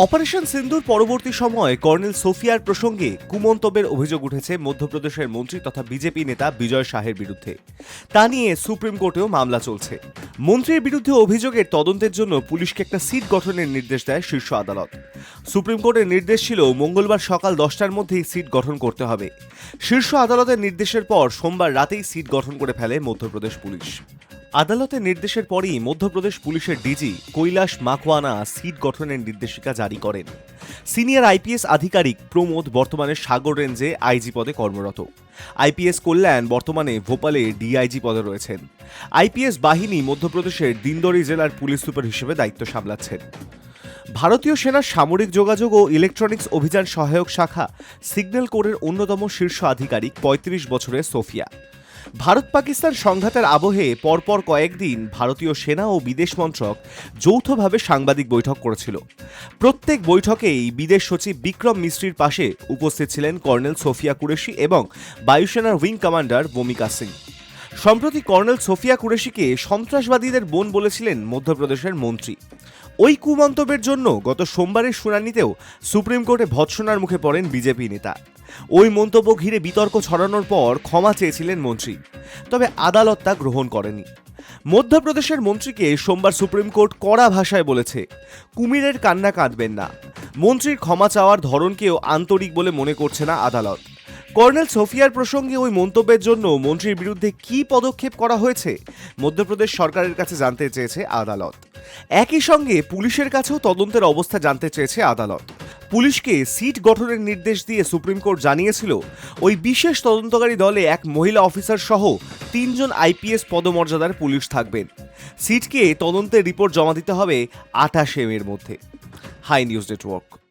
Operation সিন্দুর পরবর্তী সময়ে colonel সোফিয়ার প্রসঙ্গে কুমন্তব্যের অভিযোগ উঠেছে মধ্যপ্রদেশের মন্ত্রী তথা বিজেপি নেতা বিজয় শাহের বিরুদ্ধে। তা নিয়ে সুপ্রিম কোর্টেও মামলা চলছে। মন্ত্রীর বিরুদ্ধে অভিযোগের তদন্তের জন্য পুলিশকে একটা সিট গঠনের নির্দেশ দেয় শীর্ষ আদালত। সুপ্রিম কোর্টের নির্দেশ ছিল মঙ্গলবার সকাল দশটার মধ্যেই সিট গঠন করতে হবে। শীর্ষ আদালতের নির্দেশের পর সোমবার রাতেই সিট গঠন করে ফেলে মধ্যপ্রদেশ পুলিশ। আদালতের নির্দেশের পরই মধ্যপ্রদেশ পুলিশের ডিজি কৈলাস মাখওয়ানা সিট গঠনের নির্দেশিকা জারি করেন। সিনিয়র আইপিএস আধিকারিক প্রমোদ বর্তমানে সাগর রেঞ্জে আইজি পদে কর্মরত। আইপিএস কল্যাণ বর্তমানে ভোপালে ডিআইজি পদে রয়েছেন। আইপিএস বাহিনী মধ্যপ্রদেশের দিন্দরি জেলার পুলিশ সুপার হিসেবে দায়িত্ব সামলাচ্ছেন। ভারতীয় সেনার সামরিক যোগাযোগ ও ইলেকট্রনিক্স অভিযান সহায়ক শাখা সিগন্যাল কোরের অন্যতম শীর্ষ আধিকারিক পঁয়ত্রিশ বছরের সোফিয়া। ভারত পাকিস্তান সংঘাতের আবহে পরপর কয়েকদিন ভারতীয় সেনা ও বিদেশ মন্ত্রক যৌথভাবে সাংবাদিক বৈঠক করেছিল। প্রত্যেক বৈঠকেই বিদেশ সচিব বিক্রম মিস্ত্রির পাশে উপস্থিত ছিলেন কর্নেল সোফিয়া কুরেশি এবং বায়ুসেনার উইং কমান্ডার ভূমিকা সিং। সম্প্রতি কর্নেল সোফিয়া কুরেশিকে সন্ত্রাসবাদীদের বোন বলেছিলেন মধ্যপ্রদেশের মন্ত্রী। ওই কুমন্তব্যের জন্য গত সোমবারের শুনানিতেও সুপ্রিম কোর্টে ভৎসনার মুখে পড়েন বিজেপি নেতা। ওই মন্তব্য ঘিরে বিতর্ক ছড়ানোর পর ক্ষমা চেয়েছিলেন মন্ত্রী। তবে আদালত তা গ্রহণ করেনি। মধ্যপ্রদেশের মন্ত্রীকে সোমবার সুপ্রিম কোর্ট কড়া ভাষায় বলেছে, কুমিরের কান্না কাঁদবেন না। মন্ত্রীর ক্ষমা চাওয়ার ধরনকেও আন্তরিক বলে মনে করছে না আদালত। কর্নেল সোফিয়ার প্রসঙ্গে ওই মন্তব্যের জন্য মন্ত্রীর বিরুদ্ধে কী পদক্ষেপ করা হয়েছে, মধ্যপ্রদেশ সরকারের কাছে জানতে চেয়েছে আদালত। একই সঙ্গে পুলিশের কাছেও তদন্তের অবস্থা জানতে চেয়েছে আদালত। পুলিশকে সিট গঠনের নির্দেশ দিয়ে সুপ্রিম কোর্ট জানিয়েছিল, ওই বিশেষ তদন্তকারী দলে এক মহিলা অফিসার সহ তিনজন আইপিএস পদমর্যাদার পুলিশ থাকবেন। সিটকে তদন্তের রিপোর্ট জমা দিতে হবে আঠাশে মের মধ্যে। Hi news network.